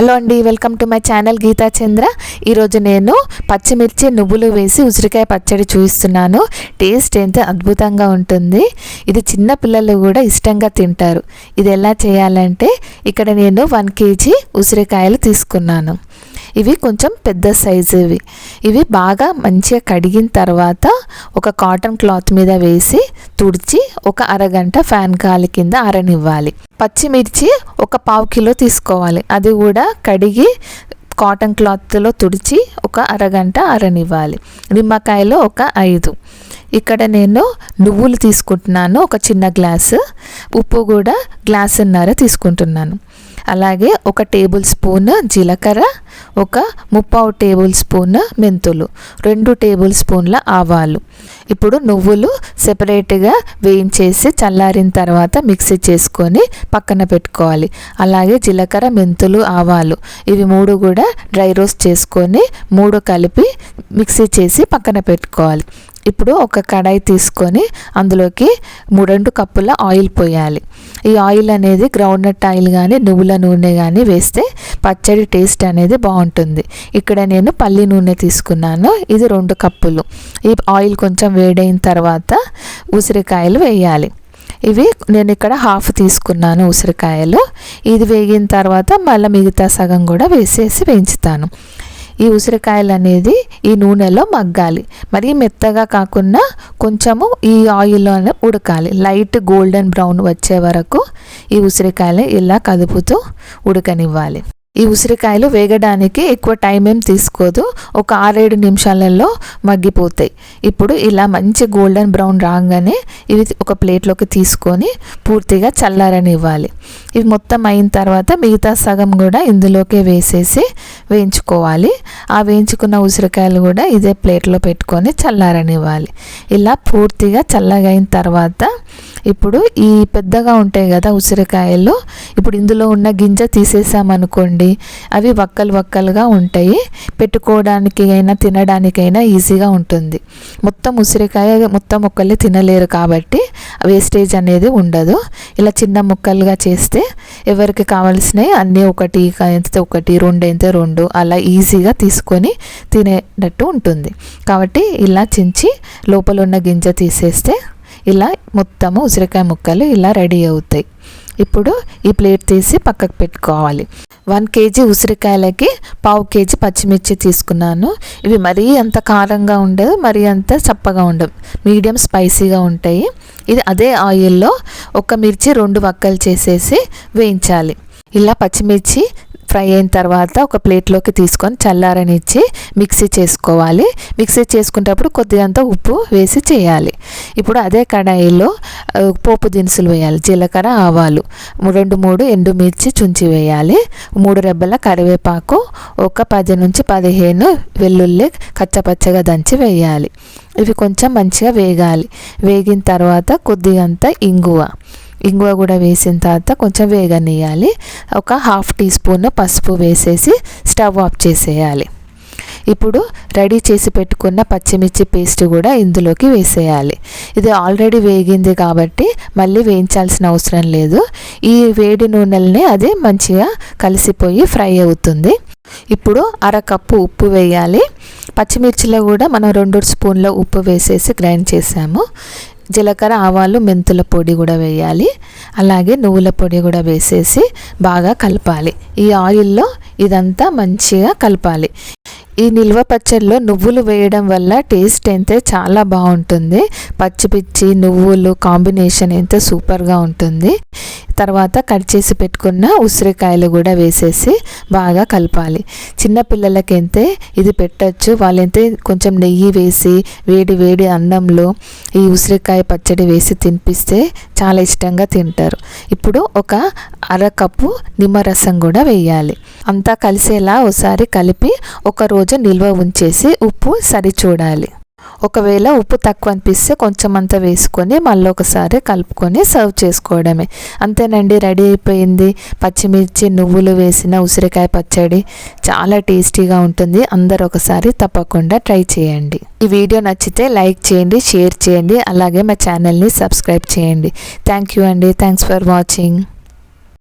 Hello అండి welcome to my channel Geetha Chandra. ఈరోజు నేను పచ్చిమిర్చి నువ్వులు వేసి ఉసిరికాయ పచ్చడి చూపిస్తున్నాను టేస్ట్ ఎంత అద్భుతంగా ఉంటుంది. ఇది చిన్న పిల్లలు కూడా ఇష్టంగా తింటారు. ఇది ఎలా చేయాలంటే ఇక్కడ నేను వన్ కేజీ ఉసిరికాయలు తీసుకున్నాను. ఇవి కొంచెం పెద్ద సైజు ఇవి. ఇవి బాగా మంచిగా కడిగిన తర్వాత ఒక కాటన్ క్లాత్ మీద వేసి తుడిచి ఒక అరగంట ఫ్యాన్ గాలి కింద ఆరనివ్వాలి. పచ్చిమిర్చి ఒక పావు కిలో తీసుకోవాలి. అది కూడా కడిగి కాటన్ క్లాత్లో తుడిచి ఒక అరగంట అరనివ్వాలి నిమ్మకాయలో ఒక ఐదు. ఇక్కడ నేను నువ్వులు తీసుకుంటున్నాను ఒక చిన్న గ్లాసు. ఉప్పు కూడా గ్లాసున్నర తీసుకుంటున్నాను. అలాగే ఒక టేబుల్ స్పూన్ జీలకర్ర ఒక ముప్పావు టేబుల్ స్పూన్ మెంతులు రెండు టేబుల్ స్పూన్ల ఆవాలు. ఇప్పుడు నువ్వులు సెపరేట్గా వేయించేసి చల్లారిన తర్వాత మిక్సీ చేసుకొని పక్కన పెట్టుకోవాలి. అలాగే జీలకర్ర మెంతులు ఆవాలు ఇవి మూడు కూడా డ్రై రోస్ట్ చేసుకొని మూడు కలిపి మిక్సీ చేసి పక్కన పెట్టుకోవాలి. ఇప్పుడు ఒక కడాయి తీసుకొని అందులోకి మూడు కప్పుల ఆయిల్ పోయాలి. ఈ ఆయిల్ అనేది గ్రౌండ్నట్ ఆయిల్ కానీ నువ్వుల నూనె కానీ వేస్తే పచ్చడి టేస్ట్ అనేది బాగుంటుంది. ఇక్కడ నేను పల్లి నూనె తీసుకున్నాను. ఇది రెండు కప్పులు. ఈ ఆయిల్ కొంచెం వేడైన తర్వాత ఉసిరికాయలు వేయాలి. ఇవి నేను ఇక్కడ హాఫ్ తీసుకున్నాను ఉసిరికాయలు. ఇది వేగిన తర్వాత మళ్ళీ మిగతా సగం కూడా వేసేసి వేయించుతాను. ఈ ఉసిరికాయలు అనేది ఈ నూనెలో మగ్గాలి. మరీ మెత్తగా కాకుండా కొంచెము ఈ ఆయిల్లోనే ఉడకాలి. లైట్ గోల్డెన్ బ్రౌన్ వచ్చే వరకు ఈ ఉసిరికాయలు ఇలా కదుపుతూ ఉడకనివ్వాలి. ఈ ఉసిరికాయలు వేగడానికి ఎక్కువ టైం ఏం తీసుకోదు. ఒక ఆరేడు నిమిషాలలో మగ్గిపోతాయి. ఇప్పుడు ఇలా మంచి గోల్డెన్ బ్రౌన్ రాగానే ఇవి ఒక ప్లేట్లోకి తీసుకొని పూర్తిగా చల్లారని ఇవ్వాలి ఇవి మొత్తం అయిన తర్వాత మిగతా సగం కూడా ఇందులోకే వేసేసి వేయించుకోవాలి. ఆ వేయించుకున్న ఉసిరికాయలు కూడా ఇదే ప్లేట్లో పెట్టుకొని చల్లారని ఇవ్వాలి ఇలా పూర్తిగా చల్లగా అయిన తర్వాత ఇప్పుడు ఈ పెద్దగా ఉంటాయి కదా ఉసిరికాయలు ఇప్పుడు ఇందులో ఉన్న గింజ తీసేసామనుకోండి అవి వక్కలు వక్కలుగా ఉంటాయి. పెట్టుకోవడానికి అయినా తినడానికైనా ఈజీగా ఉంటుంది. మొత్తం ఉసిరికాయ మొత్తం ఒక్కళ్ళే తినలేరు కాబట్టి వేస్టేజ్ అనేది ఉండదు. ఇలా చిన్న ముక్కలుగా చేస్తే ఎవరికి కావాల్సినవి అన్నీ ఒకటి ఎంత ఒకటి రెండు అయితే రెండు అలా ఈజీగా తీసుకొని తినేటట్టు ఉంటుంది. కాబట్టి ఇలా చించి లోపల ఉన్న గింజ తీసేస్తే ఇలా మొత్తము ఉసిరికాయ ముక్కలు ఇలా రెడీ అవుతాయి. ఇప్పుడు ఈ ప్లేట్ తీసి పక్కకు పెట్టుకోవాలి. వన్ కేజీ ఉసిరికాయలకి పావు కేజీ పచ్చిమిర్చి తీసుకున్నాను. ఇవి మరీ అంత కారంగా ఉండదు మరీ అంత చప్పగా ఉండవు. మీడియం స్పైసీగా ఉంటాయి. ఇది అదే ఆయిల్లో ఒక మిర్చి రెండు వక్కలు చేసేసి వేయించాలి. ఇలా పచ్చిమిర్చి ఫ్రై అయిన తర్వాత ఒక ప్లేట్లోకి తీసుకొని చల్లారనిచ్చి మిక్సీ చేసుకోవాలి. మిక్సీ చేసుకునేటప్పుడు కొద్దిగంత ఉప్పు వేసి చేయాలి. ఇప్పుడు అదే కడాయిలో పోపు దినుసులు వేయాలి జీలకర్ర ఆవాలు. రెండు మూడు ఎండుమిర్చి చుంచి వేయాలి. మూడు రెబ్బల కరివేపాకు ఒక పది నుంచి పదిహేను వెల్లుల్లి కచ్చపచ్చగా దంచి వేయాలి. ఇవి కొంచెం మంచిగా వేగాలి. వేగిన తర్వాత కొద్దిగంత ఇంగువ. ఇంగువ కూడా వేసిన తర్వాత కొంచెం వేగనీయాలి ఒక హాఫ్ టీ స్పూన్ పసుపు వేసేసి స్టవ్ ఆఫ్ చేసేయాలి. ఇప్పుడు రెడీ చేసి పెట్టుకున్న పచ్చిమిర్చి పేస్ట్ కూడా ఇందులోకి వేసేయాలి. ఇది ఆల్రెడీ వేగింది కాబట్టి మళ్ళీ వేయించాల్సిన అవసరం లేదు. ఈ వేడి నూనెలనే అది మంచిగా కలిసిపోయి ఫ్రై అవుతుంది. ఇప్పుడు అరకప్పు ఉప్పు వేయాలి. పచ్చిమిర్చిలో కూడా మనం రెండు స్పూన్ల ఉప్పు వేసేసి గ్రైండ్ చేసాము. జీలకర్ర ఆవాలు మెంతుల పొడి కూడా వేయాలి. అలాగే నువ్వుల పొడి కూడా వేసేసి బాగా కలపాలి. ఈ ఆయిల్లో ఇదంతా మంచిగా కలపాలి. ఈ నిల్వ పచ్చడిలో నువ్వులు వేయడం వల్ల టేస్ట్ అయితే చాలా బాగుంటుంది. పచ్చి పిచ్చి నువ్వులు కాంబినేషన్ అయితే సూపర్గా ఉంటుంది. తర్వాత కట్ చేసి పెట్టుకున్న ఉసిరికాయలు కూడా వేసేసి బాగా కలపాలి. చిన్నపిల్లలకైతే ఇది పెట్టచ్చు. వాళ్ళైతే కొంచెం నెయ్యి వేసి వేడి వేడి అన్నంలో ఈ ఉసిరికాయ పచ్చడి వేసి తినిపిస్తే చాలా ఇష్టంగా తింటారు. ఇప్పుడు ఒక అరకప్పు నిమ్మరసం కూడా వేయాలి. అంతా కలిసేలా ఒకసారి కలిపి ఒక రోజు కొంచెం నిల్వ ఉంచేసి ఉప్పు సరి చూడాలి. ఒకవేళ ఉప్పు తక్కువ అనిపిస్తే కొంచెం అంతా వేసుకొని మళ్ళీ ఒకసారి కలుపుకొని సర్వ్ చేసుకోవడమే. అంతేనండి రెడీ అయిపోయింది. పచ్చిమిర్చి నువ్వులు వేసిన ఉసిరికాయ పచ్చడి చాలా టేస్టీగా ఉంటుంది. అందరు ఒకసారి తప్పకుండా ట్రై చేయండి. ఈ వీడియో నచ్చితే లైక్ చేయండి షేర్ చేయండి. అలాగే మా ఛానల్ని సబ్స్క్రైబ్ చేయండి. థ్యాంక్ యూ అండి. Thanks for watching.